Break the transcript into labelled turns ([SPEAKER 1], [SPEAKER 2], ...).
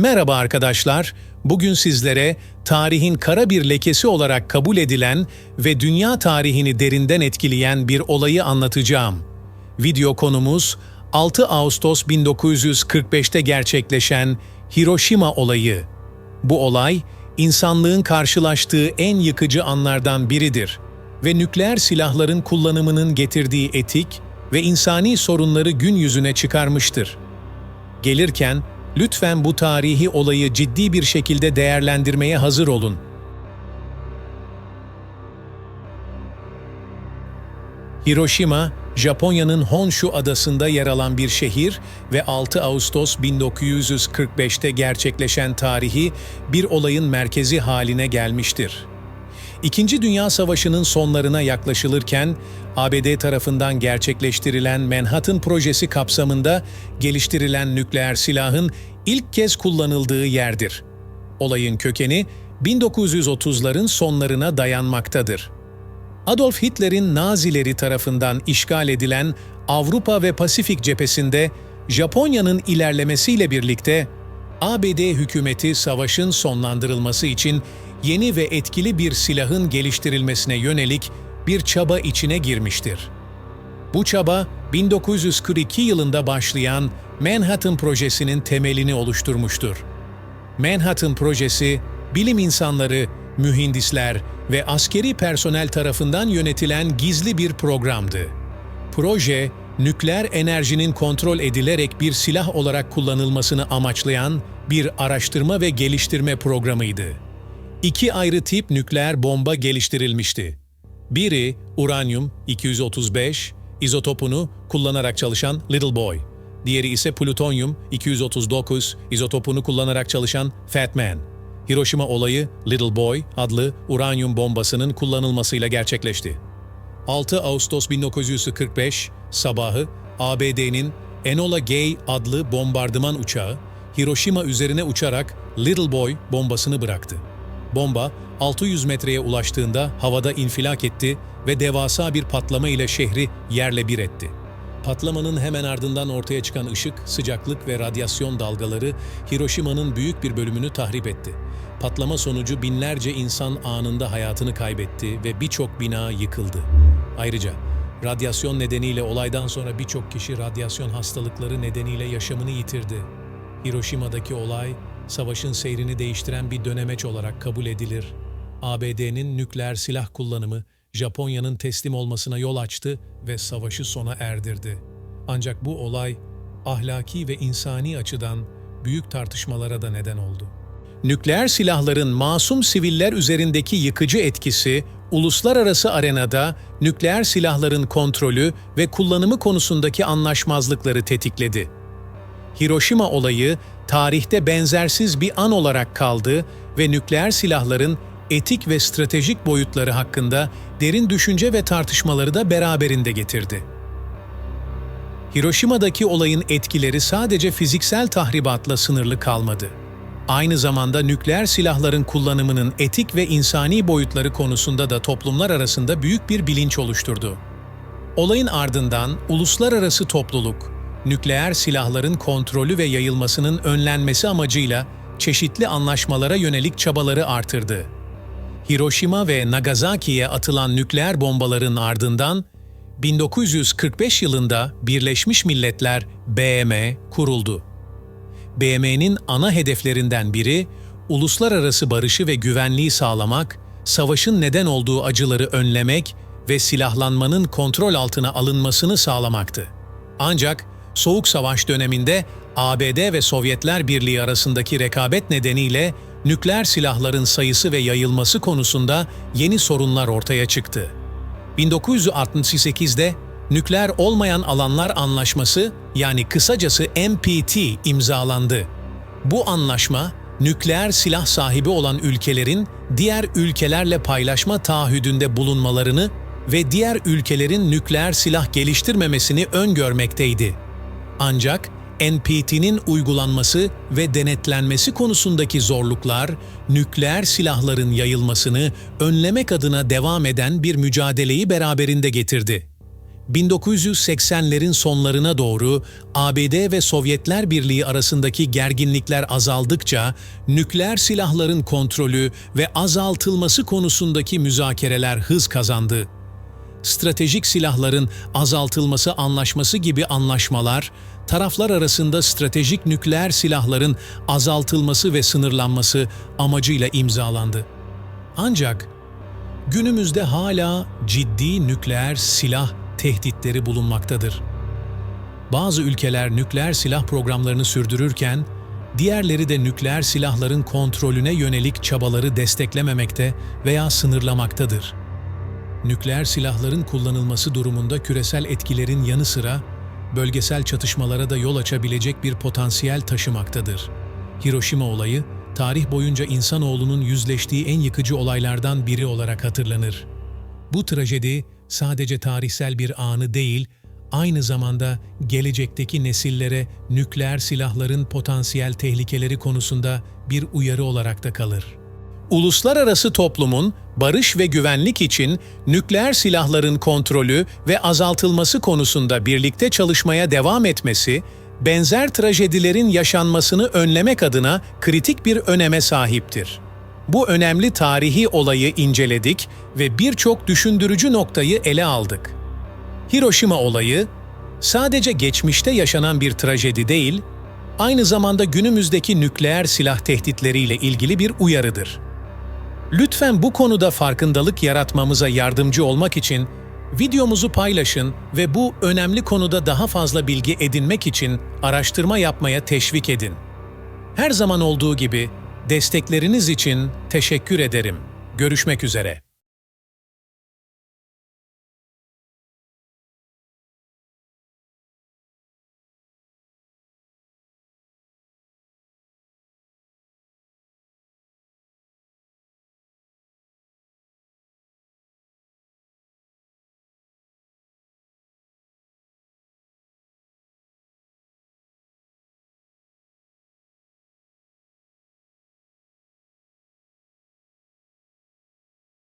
[SPEAKER 1] Merhaba arkadaşlar. Bugün sizlere tarihin kara bir lekesi olarak kabul edilen ve dünya tarihini derinden etkileyen bir olayı anlatacağım. Video konumuz 6 Ağustos 1945'te gerçekleşen Hiroşima olayı. Bu olay insanlığın karşılaştığı en yıkıcı anlardan biridir ve nükleer silahların kullanımının getirdiği etik ve insani sorunları gün yüzüne çıkarmıştır. Gelirken lütfen bu tarihi olayı ciddi bir şekilde değerlendirmeye hazır olun. Hiroşima, Japonya'nın Honshu adasında yer alan bir şehir ve 6 Ağustos 1945'te gerçekleşen tarihi bir olayın merkezi haline gelmiştir. İkinci Dünya Savaşı'nın sonlarına yaklaşılırken, ABD tarafından gerçekleştirilen Manhattan Projesi kapsamında geliştirilen nükleer silahın ilk kez kullanıldığı yerdir. Olayın kökeni 1930'ların sonlarına dayanmaktadır. Adolf Hitler'in Nazileri tarafından işgal edilen Avrupa ve Pasifik cephesinde Japonya'nın ilerlemesiyle birlikte ABD hükümeti savaşın sonlandırılması için yeni ve etkili bir silahın geliştirilmesine yönelik bir çaba içine girmiştir. Bu çaba 1942 yılında başlayan Manhattan Projesi'nin temelini oluşturmuştur. Manhattan Projesi, bilim insanları, mühendisler ve askeri personel tarafından yönetilen gizli bir programdı. Proje, nükleer enerjinin kontrol edilerek bir silah olarak kullanılmasını amaçlayan bir araştırma ve geliştirme programıydı. İki ayrı tip nükleer bomba geliştirilmişti. Biri uranyum 235 izotopunu kullanarak çalışan Little Boy. Diğeri ise plütonyum 239 izotopunu kullanarak çalışan Fat Man. Hiroşima olayı Little Boy adlı uranyum bombasının kullanılmasıyla gerçekleşti. 6 Ağustos 1945 sabahı ABD'nin Enola Gay adlı bombardıman uçağı Hiroşima üzerine uçarak Little Boy bombasını bıraktı. Bomba 600 metreye ulaştığında havada infilak etti ve devasa bir patlama ile şehri yerle bir etti. Patlamanın hemen ardından ortaya çıkan ışık, sıcaklık ve radyasyon dalgaları Hiroşima'nın büyük bir bölümünü tahrip etti. Patlama sonucu binlerce insan anında hayatını kaybetti ve birçok bina yıkıldı. Ayrıca radyasyon nedeniyle olaydan sonra birçok kişi radyasyon hastalıkları nedeniyle yaşamını yitirdi. Hiroşima'daki olay, savaşın seyrini değiştiren bir dönemeç olarak kabul edilir. ABD'nin nükleer silah kullanımı, Japonya'nın teslim olmasına yol açtı ve savaşı sona erdirdi. Ancak bu olay, ahlaki ve insani açıdan büyük tartışmalara da neden oldu. Nükleer silahların masum siviller üzerindeki yıkıcı etkisi, uluslararası arenada nükleer silahların kontrolü ve kullanımı konusundaki anlaşmazlıkları tetikledi. Hiroşima olayı tarihte benzersiz bir an olarak kaldı ve nükleer silahların etik ve stratejik boyutları hakkında derin düşünce ve tartışmaları da beraberinde getirdi. Hiroşima'daki olayın etkileri sadece fiziksel tahribatla sınırlı kalmadı. Aynı zamanda nükleer silahların kullanımının etik ve insani boyutları konusunda da toplumlar arasında büyük bir bilinç oluşturdu. Olayın ardından uluslararası topluluk, nükleer silahların kontrolü ve yayılmasının önlenmesi amacıyla çeşitli anlaşmalara yönelik çabaları artırdı. Hiroşima ve Nagasaki'ye atılan nükleer bombaların ardından 1945 yılında Birleşmiş Milletler BM kuruldu. BM'nin ana hedeflerinden biri uluslararası barışı ve güvenliği sağlamak, savaşın neden olduğu acıları önlemek ve silahlanmanın kontrol altına alınmasını sağlamaktı. Ancak Soğuk Savaş döneminde ABD ve Sovyetler Birliği arasındaki rekabet nedeniyle nükleer silahların sayısı ve yayılması konusunda yeni sorunlar ortaya çıktı. 1968'de Nükleer Olmayan Alanlar Anlaşması yani kısacası NPT imzalandı. Bu anlaşma, nükleer silah sahibi olan ülkelerin diğer ülkelerle paylaşma taahhüdünde bulunmalarını ve diğer ülkelerin nükleer silah geliştirmemesini öngörmekteydi. Ancak NPT'nin uygulanması ve denetlenmesi konusundaki zorluklar, nükleer silahların yayılmasını önlemek adına devam eden bir mücadeleyi beraberinde getirdi. 1980'lerin sonlarına doğru ABD ve Sovyetler Birliği arasındaki gerginlikler azaldıkça nükleer silahların kontrolü ve azaltılması konusundaki müzakereler hız kazandı. Stratejik silahların azaltılması anlaşması gibi anlaşmalar, taraflar arasında stratejik nükleer silahların azaltılması ve sınırlanması amacıyla imzalandı. Ancak günümüzde hala ciddi nükleer silah tehditleri bulunmaktadır. Bazı ülkeler nükleer silah programlarını sürdürürken, diğerleri de nükleer silahların kontrolüne yönelik çabaları desteklememekte veya sınırlamaktadır. Nükleer silahların kullanılması durumunda küresel etkilerin yanı sıra bölgesel çatışmalara da yol açabilecek bir potansiyel taşımaktadır. Hiroşima olayı, tarih boyunca insanoğlunun yüzleştiği en yıkıcı olaylardan biri olarak hatırlanır. Bu trajedi sadece tarihsel bir anı değil, aynı zamanda gelecekteki nesillere nükleer silahların potansiyel tehlikeleri konusunda bir uyarı olarak da kalır. Uluslararası toplumun barış ve güvenlik için nükleer silahların kontrolü ve azaltılması konusunda birlikte çalışmaya devam etmesi, benzer trajedilerin yaşanmasını önlemek adına kritik bir öneme sahiptir. Bu önemli tarihi olayı inceledik ve birçok düşündürücü noktayı ele aldık. Hiroşima olayı sadece geçmişte yaşanan bir trajedi değil, aynı zamanda günümüzdeki nükleer silah tehditleriyle ilgili bir uyarıdır. Lütfen bu konuda farkındalık yaratmamıza yardımcı olmak için videomuzu paylaşın ve bu önemli konuda daha fazla bilgi edinmek için araştırma yapmaya teşvik edin. Her zaman olduğu gibi destekleriniz için teşekkür ederim. Görüşmek üzere.